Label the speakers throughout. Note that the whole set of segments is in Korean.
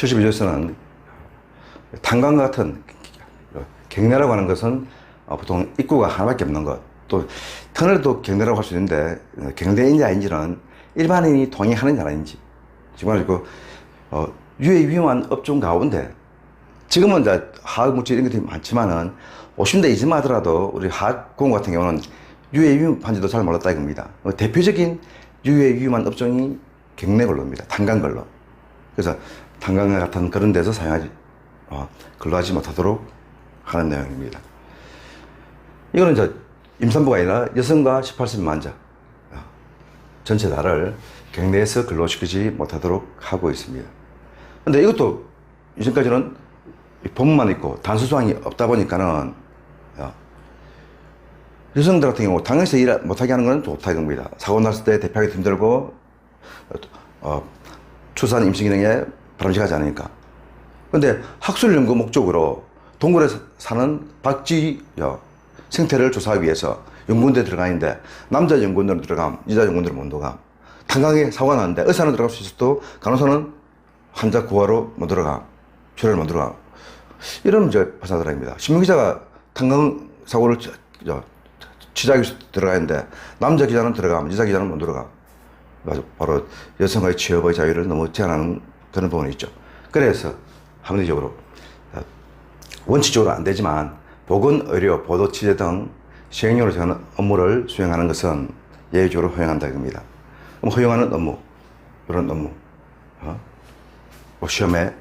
Speaker 1: 72조에서는 탄광과 같은 경매라고 하는 것은 어, 보통 입구가 하나밖에 없는 것. 또 터널도 경매라고 할 수 있는데 어, 경매인지 아닌지는 일반인이 동의하는지 안 하는지. 지금 말이고 어, 유해 위험한 업종 가운데 지금은 이제 화학 물질 이런 것들이 많지만은 50대 이전만 하더라도 우리 화학공업 같은 경우는 유해 위험한지도 잘 몰랐다 이겁니다. 어, 대표적인 유해 위험한 업종이 경매 근로입니다. 탄광 근로. 그래서 탄광과 같은 그런 데서 사용하지, 어, 근로하지 못하도록 하는 내용입니다. 이거는 이제 임산부가 아니라 여성과 18세 미만자 어, 전체 다를 경내에서 근로시키지 못하도록 하고 있습니다. 근데 이것도 이전까지는 이 법만 있고 단수조항이 없다 보니까는 어, 여성들 같은 경우 당에서 일 못하게 하는 건 좋다 이겁니다. 사고 났을 때 대피하기 힘들고 어, 출산 임신 기능에 바람직하지 않으니까. 근데 학술 연구 목적으로 동굴에 사- 사는 박쥐 어, 생태를 조사하기 위해서 연구원대 들어가 있는데 남자 연구원들은 들어감, 여자 연구원들은 못 들어감. 탄광에 사고가 났는데 의사는 들어갈 수 있어도 간호사는 환자 구하러 못 들어가. 치료를 못 들어가. 이런 이제 파사들입니다. 신문 기자가 탄광 사고를 저, 저, 취재하기 위해서 들어가 있는데 남자 기자는 들어가면 여자 기자는 못 들어가. 바로- 바로 여성의 취업의 자유를 너무 제한하는 그런 부분이 있죠. 그래서 합리적으로 어, 원칙적으로 안 되지만 보건, 의료, 보도, 취재 등 시행령으로 정하는 업무를 수행하는 것은 예외적으로 허용한다 이겁니다. 그럼 허용하는 업무, 이런 업무, 어? 뭐 시험에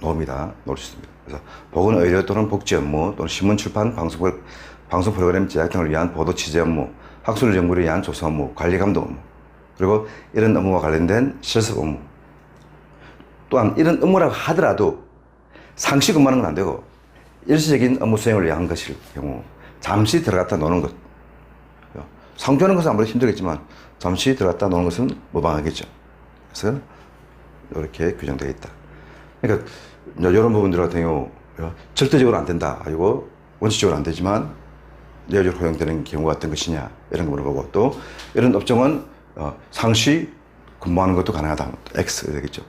Speaker 1: 놓습니다. 놓을 수 있습니다. 그래서 보건, 의료 또는 복지 업무 또는 신문 출판, 방송, 방송 프로그램 제작 등을 위한 보도 취재 업무, 학술 연구를 위한 조사 업무, 관리 감독 업무, 그리고 이런 업무와 관련된 실습 업무. 또한 이런 업무라고 하더라도 상시 근무하는 건 안 되고 일시적인 업무 수행을 위한 것일 경우 잠시 들어갔다 노는 것. 상주하는 것은 아무래도 힘들겠지만 잠시 들어갔다 노는 것은 무방하겠죠. 그래서 이렇게 규정되어 있다. 그러니까 이런 부분들 같은 경우 절대적으로 안 된다. 아니고 원칙적으로 안 되지만 예외적으로 허용되는 경우가 어떤 것이냐 이런 거 물어보고 또 이런 업종은 어, 상시 근무하는 것도 가능하다. X 되겠죠.